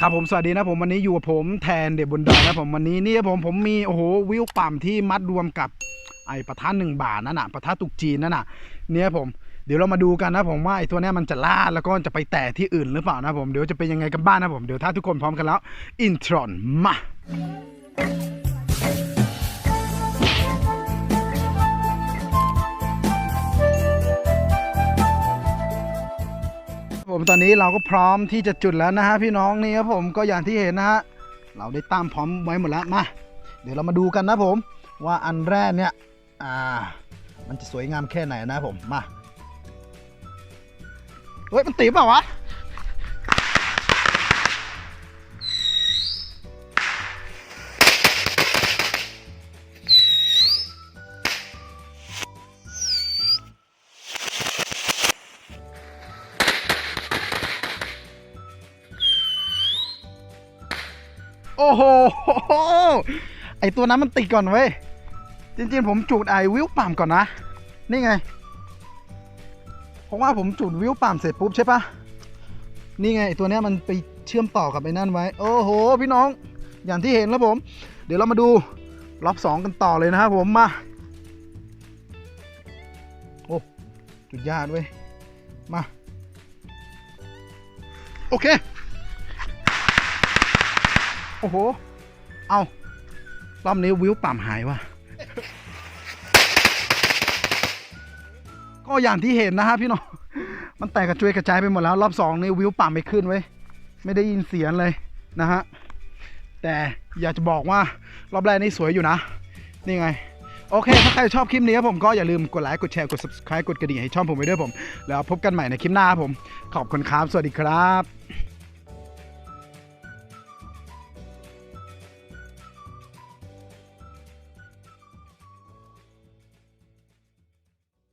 ครับผมสวัสดีนะผมวันนี้อยู่กับผมแทนเดบบนดอยนะผมวันนี้นี่ผมผมมีโอ้โหวิวปั่มที่มัดรวมกับไอ้ปะทะหนึ่งบาทนั่นน่ะปะทะตุกจีนนั่นน่ะเนี่ยผมเดี๋ยวเรามาดูกันนะผมว่าไอ้ตัวนี้มันจะล่าแล้วก็จะไปแตะที่อื่นหรือเปล่านะผมเดี๋ยวจะเป็นยังไงกันบ้างนะผมเดี๋ยวถ้าทุกคนพร้อมกันแล้วอินทรอนมา ผมตอนนี้เราก็พร้อมที่จะจุดแล้วนะฮะพี่น้องนี่ครับผมก็อย่างที่เห็นนะฮะเราได้ตั้มพร้อมไว้หมดแล้วมาเดี๋ยวเรามาดูกันนะผมว่าอันแรกเนี่ยอ่ามันจะสวยงามแค่ไหนนะผมมาเฮ้ยมันตีเปล่าวะ โอ้โห ไอตัวนั้นมันติดก่อนเว้ย จริงๆ ผมจุดไอวิวป่ามก่อนนะ นี่ไง เพราะว่าผมจุดวิวป่ามเสร็จปุ๊บใช่ปะนี่ไงไอตัวเนี้ยมันไปเชื่อมต่อกับไอ้นั่นไว้ โอ้โห พี่น้อง อย่างที่เห็นแล้วผม เดี๋ยวเรามาดูรอบสองกันต่อเลยนะครับผมมา โอ้จุดยากเว้ย มา โอเค อ้โห เอารอบนี้วิวป่ามหายว่ะ ก็อย่างที่เห็นนะฮะพี่น้อง มันแตกกระจุยกระจายไปหมดแล้ว รอบสองนี่วิวป่าไม่ขึ้นไว้ ไม่ได้ยินเสียงเลยนะฮะ แต่อยากจะบอกว่ารอบแรกนี่สวยอยู่นะ นี่ไงโอเค ถ้าใครชอบคลิปนี้ผมก็อย่าลืมกดไลค์ กดแชร์ กด subscribe กดกระดิ่งให้ช่องผมไว้ด้วยผม แล้วพบกันใหม่ในคลิปหน้าผม ขอบคุณครับ สวัสดีครับ